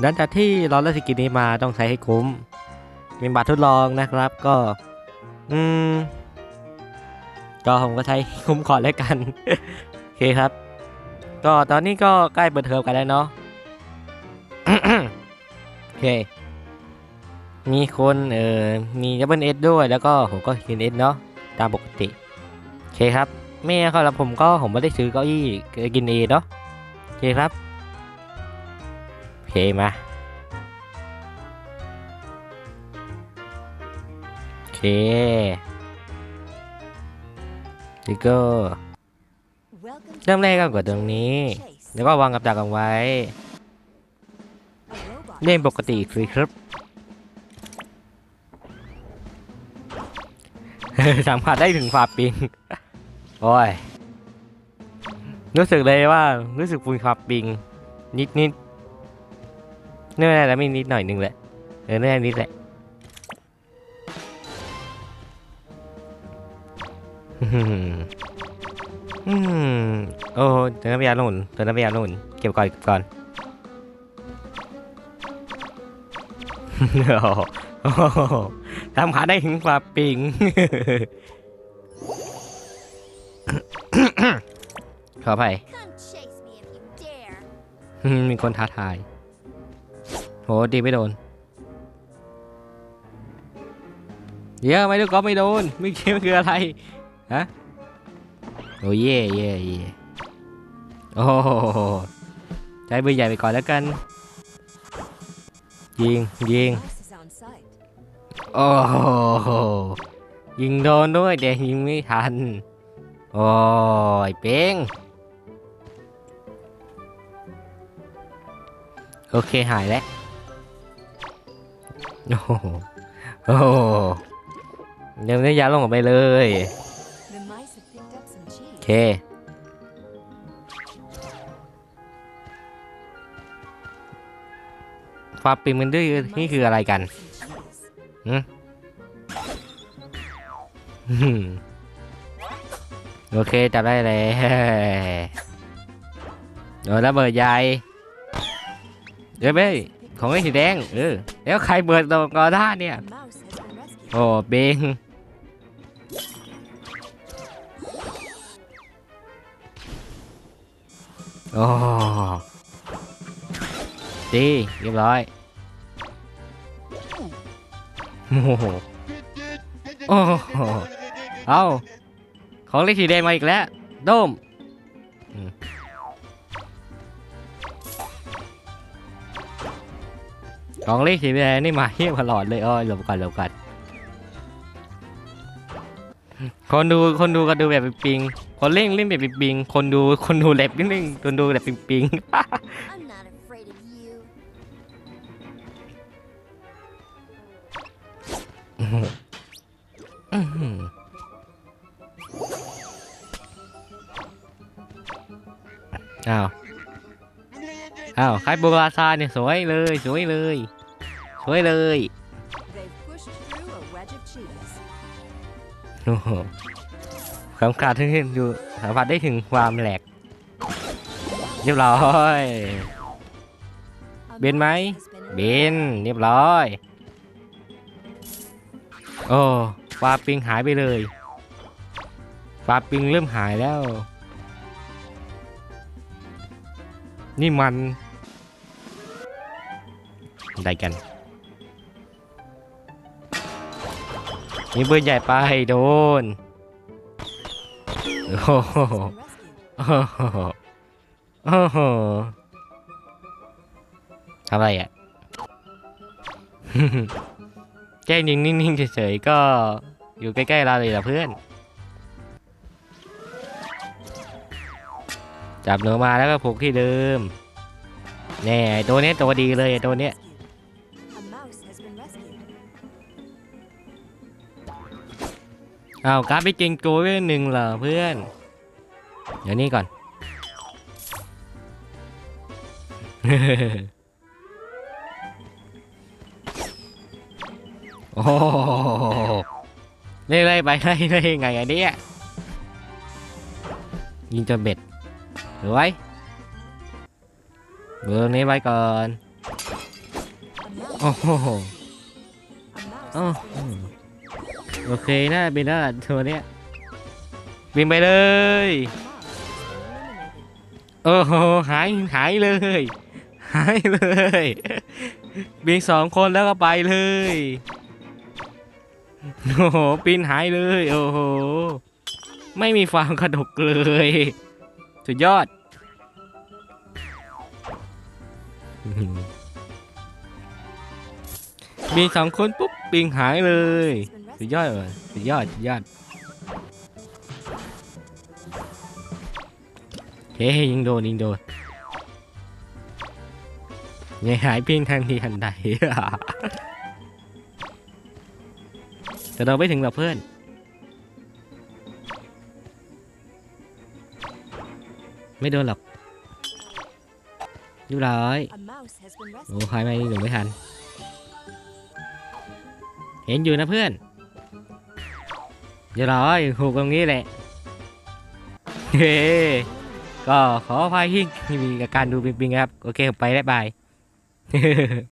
หลังจากที่เราเล่นสกินนี้มาต้องใช้ให้คุ้ม เป็นบัตรทดลองนะครับก็ อืม ก็ผมก็ใช้คุ้มก่อนแล้วกัน โอเคครับ ก็ตอนนี้ก็ใกล้เปิดเทอมกันแล้วเนาะโอเค มีคนเอ่อมีดับเบิลเอสด้วยแล้วก็ผมก็กินเอสเนาะตามปกติโอเคครับแม่ครับแล้วผมก็ผมไม่ได้ซื้อเก้าอี้กินเอเนาะโอเคครับ เคมาโอเคแล้วก็เริ่มแรกก็กดตรงนี้ แล้วก็วางกับดักเอาไว้ เล่นปกติสิครับสัมผัสได้ถึงฝาปิง โอ้ย รู้สึกเลยว่ารู้สึกฟูนฝาปิง นิดนิด ๆนี่แหละไม่นิดหน่อยนึงแหละเออนี่นิดแหละอืมอืมโอ้เติมน้ำยาหนุนเติมน้ำยาหนุนเก็บก่อนเก็บก่อนโอ้โหทำขาได้ถึงฝาปิงขออภัย Come chase me if you dare. มีคนท้าทาย โหดีไม่โดนเยอะไหมลูกก็ไม่โดนไม่คิดมันคืออะไร ฮะ โอ้เย่เย่เย่โอ้โหใช้ปืนใหญ่ไปก่อนแล้วกัน ยิงยิงโอ้โหยิงโดนด้วยแต่ยิงไม่ทัน โอ้ยเป้งโอเคหายแล้ว โอ้โหโอ้โหเดี๋ยวนี้ยาลงออกไปเลยโอเคฟาปิมันดื้อ The นี่คืออะไรกันอืมโอเคจับได้เลยโดนระเบิดใหญ่เดี๋ยวไปของไอ้สีแดงเออ แล้วใครเบิดตรงกอด้าเนี่ย A mouse has been rescued. โอ้เบงโอ้ดีเรียบร้อย โอ้โหโอ้โหเอาของเล็กสีแดงมาอีกแล้ว โดม ของเล็กสีแดงนี่มาเฮี้ยตลอดเลยอ้อยหลบก่อนหลบก่อนคนดูคนดูก็ดูแบบปิงๆคนเล่นเล่นแบบปิงๆคนดูคนดูแบบเล่นๆคนดูแบบปิง I'm not afraid of you. ๆอื้อหืออื้อหืออ้าว อ้าวใครโบราซาเนี่ยสวยเลยสวยเลยสวยเลยโอ้โหคำขาดที่อยู่สัมผัสได้ถึงความแหลกเรียบร้อย A Bên mouse máy. has been เบนเรียบร้อย โอ้ฟาปิงหายไปเลยฟาปิงเริ่มหายแล้ว นี่มัน ได้กัน นี่ปืนใหญ่ไปโดน โอ้โห โอ้โห โอ้โหทำอะไรอะ แกล้งยิงนิ่งๆเฉยๆก็อยู่ใกล้ๆเราเลยล่ะเพื่อน จับหนูมาแล้วก็ผูกที่เดิมแน่ตัวนี้ตัวดีเลยตัวเนี้ย rescued. อ้าการดไปเก่งโกยไว้หนึ่งเหรอเพื่อน เดี๋ยวนี้ก่อน โอ้โหเล่ยๆไปเล่ยๆไงอันเนี้ยยิงจนเบ็ดหรือไว้เบอร์นี้ไว้ก่อน โอ้โห A mouse โอเคน่าเป็นน่าตัวเนี้ยวิ่งไปเลย A mouse has been eliminated. โอ้โหหายหายเลย หายเลยบินสองคนแล้วก็ไปเลย โอ้โหปีนหายเลย โอ้โห ไม่มีฟางกระดกเลย สุดยอดอื้อหือบินสองคนปุ๊บปิงหายเลย Has been สุดยอดเลยสุดยอดสุดยอดเฮ้ยยิงโดนยิงโดนยังหายเพียงทันทีทันใดแต่เราไม่ถึงหรอกเพื่อนไม่โดนหรอกยบร้อยโอ้ rescued. ใครมายิงหนูไม่ทัน เห็นอยู่นะเพื่อน เดี๋ยวรอถูกตรงนี้แหละเฮ้ก็ขออภัยที่มีกับการดูปิงๆครับ โอเคผมไปแล้วบาย